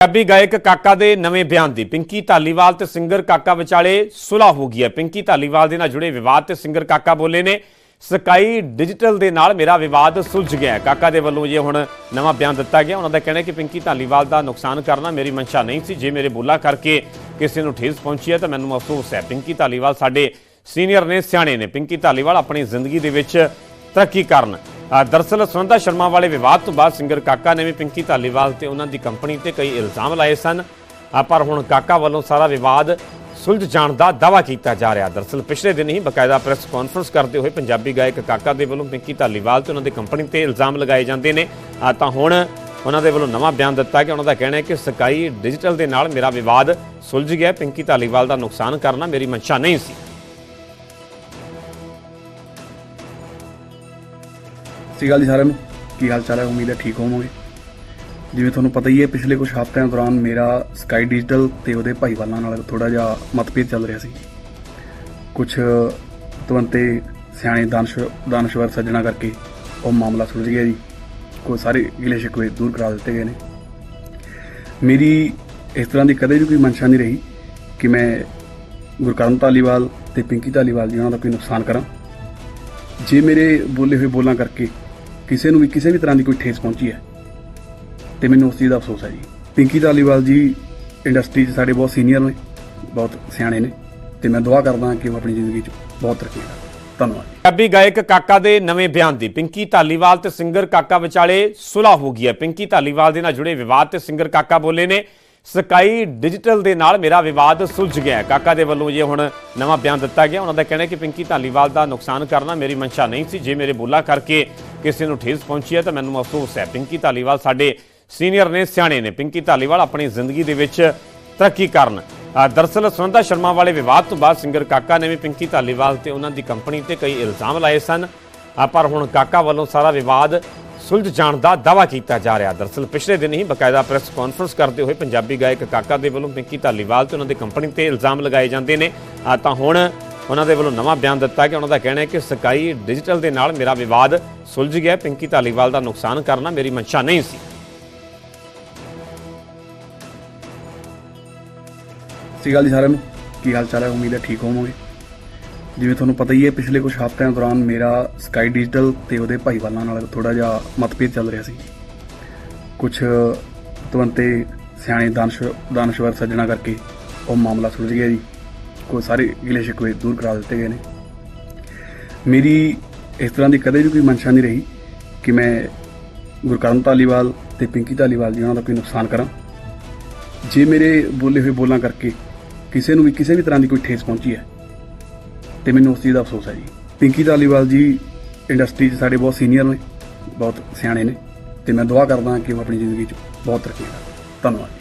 ਪੰਜਾਬੀ ਗਾਇਕ ਕਾਕਾ ਦੇ ਨਵੇਂ ਬਿਆਨ ਦੀ। ਪਿੰਕੀ ਧਾਲੀਵਾਲ ਤੇ ਸਿੰਗਰ ਕਾਕਾ ਵਿਚਾਲੇ ਸੁਲਹ ਹੋ ਗਈ ਹੈ। ਪਿੰਕੀ ਧਾਲੀਵਾਲ ਦੇ ਨਾਲ ਜੁੜੇ ਵਿਵਾਦ ਤੇ ਸਿੰਗਰ ਕਾਕਾ ਬੋਲੇ ਨੇ, ਸਕਾਈ ਡਿਜੀਟਲ ਦੇ ਨਾਲ ਮੇਰਾ ਵਿਵਾਦ ਸੁਲਝ ਗਿਆ ਹੈ। ਕਾਕਾ ਦੇ ਵੱਲੋਂ ਇਹ ਹੁਣ ਨਵਾਂ ਬਿਆਨ ਦਿੱਤਾ ਗਿਆ। ਉਹਨਾਂ ਦਾ ਕਹਿਣਾ ਹੈ ਕਿ ਪਿੰਕੀ ਧਾਲੀਵਾਲ ਦਾ ਨੁਕਸਾਨ ਕਰਨਾ ਮੇਰੀ ਮਨਸ਼ਾ ਨਹੀਂ ਸੀ। ਜੇ ਮੇਰੇ ਬੋਲਾ ਕਰਕੇ ਕਿਸੇ ਨੂੰ ਠੇਸ ਪਹੁੰਚੀ ਹੈ, ਤਾਂ ਮੈਨੂੰ ਅਫਸੋਸ ਹੈ। ਪਿੰਕੀ ਧਾਲੀਵਾਲ ਸਾਡੇ ਸੀਨੀਅਰ ਨੇ, ਸਿਆਣੇ ਨੇ। ਪਿੰਕੀ ਧਾਲੀਵਾਲ ਆਪਣੀ ਜ਼ਿੰਦਗੀ ਦੇ ਵਿੱਚ ਤਰੱਕੀ ਕਰਨ ਦਰਸਲ ਦਰਅਸਲ ਸੁਨੰਦਾ ਸ਼ਰਮਾ ਵਾਲੇ ਵਿਵਾਦ ਤੋਂ ਬਾਅਦ ਸਿੰਗਰ ਕਾਕਾ ਨੇ ਵੀ ਪਿੰਕੀ ਧਾਲੀਵਾਲ ਤੇ ਉਹਨਾਂ ਦੀ ਕੰਪਨੀ ਤੇ ਕਈ ਇਲਜ਼ਾਮ ਲਾਏ ਸਨ। ਪਰ ਹੁਣ ਕਾਕਾ ਵੱਲੋਂ ਸਾਰਾ ਵਿਵਾਦ ਸੁਲਝ ਜਾਣ ਦਾ ਦਾਅਵਾ ਕੀਤਾ ਜਾ ਰਿਹਾ। ਦਰਅਸਲ ਪਿਛਲੇ ਦਿਨ ਹੀ ਬਕਾਇਦਾ ਪ੍ਰੈਸ ਕਾਨਫਰੰਸ ਕਰਦੇ ਹੋਏ ਪੰਜਾਬੀ ਗਾਇਕ ਕਾਕਾ ਦੇ ਵੱਲੋਂ ਪਿੰਕੀ ਧਾਲੀਵਾਲ ਤੇ ਉਹਨਾਂ ਦੀ ਕੰਪਨੀ ਤੇ ਇਲਜ਼ਾਮ ਲਗਾਏ ਜਾਂਦੇ ਨੇ। ਤਾਂ ਹੁਣ ਉਹਨਾਂ ਦੇ ਵੱਲੋਂ ਨਵਾਂ ਬਿਆਨ ਦਿੱਤਾ ਕਿ ਉਹਨਾਂ ਦਾ ਕਹਿਣਾ ਹੈ ਕਿ ਸਕਾਈ ਡਿਜੀਟਲ ਦੇ ਨਾਲ ਮੇਰਾ ਵਿਵਾਦ ਸੁਲਝ ਗਿਆ। ਪਿੰਕੀ ਧਾਲੀਵਾਲ ਦਾ ਨੁਕਸਾਨ ਕਰਨਾ ਮੇਰੀ ਮਨਸ਼ਾ ਨਹੀਂ ਸੀ। ਸਤਿ ਸ਼੍ਰੀ ਅਕਾਲ ਜੀ ਸਾਰਿਆਂ ਨੂੰ। ਕੀ ਹਾਲ ਚਾਲ ਹੈ? ਉਮੀਦ ਹੈ ਠੀਕ ਹੋਵੋਗੇ। ਜਿਵੇਂ ਤੁਹਾਨੂੰ ਪਤਾ ਹੀ ਹੈ, ਪਿਛਲੇ ਕੁਝ ਹਫ਼ਤਿਆਂ ਦੌਰਾਨ ਮੇਰਾ ਸਕਾਈ ਡਿਜੀਟਲ ਤੇ ਉਹਦੇ ਭਾਈਵਾਲਾਂ ਨਾਲ ਥੋੜਾ ਜਿਹਾ ਮਤਭੇਦ ਚੱਲ ਰਿਹਾ ਸੀ। ਕੁਝ ਤਵੰਤੇ ਸਿਆਣੇ ਦਾਨਸ਼, ਦਾਨਸ਼ਵਰ ਸੱਜਣਾ ਕਰਕੇ ਉਹ ਮਾਮਲਾ ਸੁਲਝ ਗਿਆ ਜੀ। ਕੋਈ ਸਾਰੇ ਗਿਲੇ ਸ਼ਿਕਵੇ ਦੂਰ ਕਰਾ ਦਿੱਤੇ ਗਏ ਨੇ। ਮੇਰੀ ਇਸ ਤਰ੍ਹਾਂ ਦੀ ਕਦੇ ਵੀ ਕੋਈ ਮਨਸ਼ਾ ਨਹੀਂ ਰਹੀ ਕਿ ਮੈਂ ਗੁਰਕਰਨ ਧਾਲੀਵਾਲ ਤੇ ਪਿੰਕੀ ਧਾਲੀਵਾਲ ਜੀ ਉਹਨਾਂ ਦਾ ਕੋਈ ਨੁਕਸਾਨ ਕਰਾਂ। ਜੇ ਮੇਰੇ ਬੋਲੇ ਹੋਏ ਬੋਲਾਂ ਕਰਕੇ ਕਿਸੇ ਨੂੰ ਵੀ, ਕਿਸੇ ਵੀ ਤਰ੍ਹਾਂ ਦੀ ਕੋਈ ਠੇਸ ਪਹੁੰਚੀ ਹੈ। ਤੇ ਮੈਨੂੰ ਉਸ ਚੀਜ਼ ਦਾ ਅਫਸੋਸ ਹੈ ਜੀ। ਪਿੰਕੀ ਧਾਲੀਵਾਲ ਜੀ ਇੰਡਸਟਰੀ 'ਚ ਸਾਡੇ ਬਹੁਤ ਸੀਨੀਅਰ ਨੇ, ਬਹੁਤ ਸਿਆਣੇ ਨੇ। ਤੇ ਮੈਂ ਦੁਆ ਕਰਦਾ ਕਿ ਉਹ ਆਪਣੀ ਜ਼ਿੰਦਗੀ 'ਚ ਬਹੁਤ ਤਰੱਕੀ ਕਰਨ। ਧੰਨਵਾਦ ਪੰਜਾਬੀ ਗਾਇਕ ਕਾਕਾ ਦੇ ਨਵੇਂ ਬਿਆਨ ਦੀ। ਪਿੰਕੀ ਧਾਲੀਵਾਲ ਤੇ ਸਿੰਗਰ ਕਾਕਾ ਵਿਚਾਲੇ ਸੁਲ੍ਹਾ ਹੋ ਗਈ ਹੈ। ਪਿੰਕੀ ਧਾਲੀਵਾਲ ਦੇ ਨਾਲ ਜੁੜੇ ਵਿਵਾਦ ਤੇ ਸਿੰਗਰ ਕਾਕਾ ਬੋਲੇ ਨੇ, ਸਕਾਈ ਡਿਜੀਟਲ ਦੇ ਨਾਲ ਮੇਰਾ ਵਿਵਾਦ ਸੁਲਝ ਗਿਆ ਕਾਕਾ ਦੇ ਵੱਲੋਂ ਇਹ ਹੁਣ ਨਵਾਂ ਬਿਆਨ ਦਿੱਤਾ ਗਿਆ। ਉਹਨਾਂ ਦਾ ਕਹਿਣਾ ਹੈ ਕਿ ਪਿੰਕੀ ਧਾਲੀਵਾਲ ਦਾ ਨੁਕਸਾਨ ਕਰਨਾ ਮੇਰੀ ਮਨਸ਼ਾ ਨਹੀਂ ਸੀ। ਜੇ ਮੇਰੇ ਬੋਲਾ ਕਰਕੇ ਕਿਸੇ ਨੂੰ ਠੇਸ ਪਹੁੰਚੀ ਹੈ ਤਾਂ ਮੈਨੂੰ ਅਫਸੋਸ ਹੈ। ਪਿੰਕੀ ਧਾਲੀਵਾਲ ਸਾਡੇ ਸੀਨੀਅਰ ਨੇ ਸਿਆਣੇ ਨੇ। ਪਿੰਕੀ ਧਾਲੀਵਾਲ ਆਪਣੀ ਜ਼ਿੰਦਗੀ ਦੇ ਵਿੱਚ ਤਰੱਕੀ ਕਰਨ। ਅ, ਦਰਅਸਲ ਸੁਨੰਦਾ ਸ਼ਰਮਾ ਵਾਲੇ ਵਿਵਾਦ ਤੋਂ ਬਾਅਦ ਸਿੰਗਰ ਕਾਕਾ ਨੇ ਵੀ ਪਿੰਕੀ ਧਾਲੀਵਾਲ ਤੇ ਉਹਨਾਂ ਦੀ ਕੰਪਨੀ ਤੇ ਕਈ ਇਲਜ਼ਾਮ ਲਾਏ ਸਨ। ਪਰ ਹੁਣ ਕਾਕਾ ਵੱਲੋਂ ਸਾਰਾ ਵਿਵਾਦ ਸੁਲਝ ਜਾਣ ਦਾ ਦਾਅਵਾ ਕੀਤਾ ਜਾ ਰਿਹਾ। ਦਰਅਸਲ ਪਿਛਲੇ ਦਿਨ ਹੀ ਬਕਾਇਦਾ ਪ੍ਰੈਸ ਕਾਨਫਰੰਸ ਕਰਦੇ ਹੋਏ ਪੰਜਾਬੀ ਗਾਇਕ ਕਾਕਾ ਦੇ ਵੱਲੋਂ ਪਿੰਕੀ ਧਾਲੀਵਾਲ ਤੇ ਉਹਨਾਂ ਦੀ ਕੰਪਨੀ ਤੇ ਇਲਜ਼ਾਮ ਲਗਾਏ ਜਾਂਦੇ ਨੇ। ਤਾਂ ਹੁਣ ਉਹਨਾਂ ਦੇ ਵੱਲੋਂ ਨਵਾਂ ਬਿਆਨ ਦਿੱਤਾ ਕਿ ਉਹਨਾਂ ਦਾ ਕਹਿਣਾ ਹੈ ਕਿ ਸਕਾਈ ਡਿਜੀਟਲ ਦੇ ਨਾਲ ਮੇਰਾ ਵਿਵਾਦ ਸੁਲਝ ਗਿਆ। ਪਿੰਕੀ ਧਾਲੀਵਾਲ ਦਾ ਨੁਕਸਾਨ ਕਰਨਾ ਮੇਰੀ ਮਨਸ਼ਾ ਨਹੀਂ ਸੀ। ਸਤਿ ਸ਼੍ਰੀ ਅਕਾਲ ਜੀ ਸਾਰਿਆਂ ਨੂੰ। ਕੀ ਹਾਲ ਚਾਲ ਹੈ? ਉਮੀਦ ਹੈ ਠੀਕ ਹੋਵੋਗੇ। ਜਿਵੇਂ ਤੁਹਾਨੂੰ ਪਤਾ ਹੀ ਹੈ, ਪਿਛਲੇ ਕੁਝ ਹਫ਼ਤਿਆਂ ਦੌਰਾਨ ਮੇਰਾ ਸਕਾਈ ਡਿਜੀਟਲ ਤੇ ਉਹਦੇ ਭਾਈਵਾਲਾਂ ਨਾਲ ਥੋੜਾ ਜਿਹਾ ਮਤਭੇਦ ਚੱਲ ਰਿਹਾ ਸੀ। ਕੁਝ ਤਵੰਤੇ ਸਿਆਣੇ ਦਾਨਸ਼ ਦਾਨਸ਼ਵਰ ਸੱਜਣਾ ਕਰਕੇ ਉਹ ਮਾਮਲਾ ਸੁਲਝ ਗਿਆ ਜੀ। ਕੋਈ ਸਾਰੇ ਗਿਲੇ ਸ਼ਿਕਵੇ ਦੂਰ ਕਰਾ ਦਿੱਤੇ ਗਏ ਨੇ। ਮੇਰੀ ਇਸ ਤਰ੍ਹਾਂ ਦੀ ਕਦੇ ਵੀ ਕੋਈ ਮਨਸ਼ਾ ਨਹੀਂ ਰਹੀ ਕਿ ਮੈਂ ਗੁਰਕਰਨ ਧਾਲੀਵਾਲ ਤੇ ਪਿੰਕੀ ਧਾਲੀਵਾਲ ਜੀ ਉਹਨਾਂ ਦਾ ਕੋਈ ਨੁਕਸਾਨ ਕਰਾਂ। ਜੇ ਮੇਰੇ ਬੋਲੇ ਹੋਏ ਬੋਲਾਂ ਕਰਕੇ ਕਿਸੇ ਨੂੰ ਵੀ ਕਿਸੇ ਵੀ ਤਰ੍ਹਾਂ ਦੀ ਕੋਈ ਠੇਸ ਪਹੁੰਚੀ ਹੈ, ਤੇ ਮੈਨੂੰ ਉਸ ਚੀਜ਼ ਦਾ ਅਫਸੋਸ ਹੈ ਜੀ। ਪਿੰਕੀ ਧਾਲੀਵਾਲ ਜੀ ਇੰਡਸਟਰੀ 'ਚ ਸਾਡੇ ਬਹੁਤ ਸੀਨੀਅਰ ਨੇ, ਬਹੁਤ ਸਿਆਣੇ ਨੇ, ਤੇ ਮੈਂ ਦੁਆ ਕਰਦਾ ਕਿ ਉਹ ਆਪਣੀ ਜ਼ਿੰਦਗੀ 'ਚ ਬਹੁਤ ਤਰੱਕੀ ਕਰਨ ਧੰਨਵਾਦ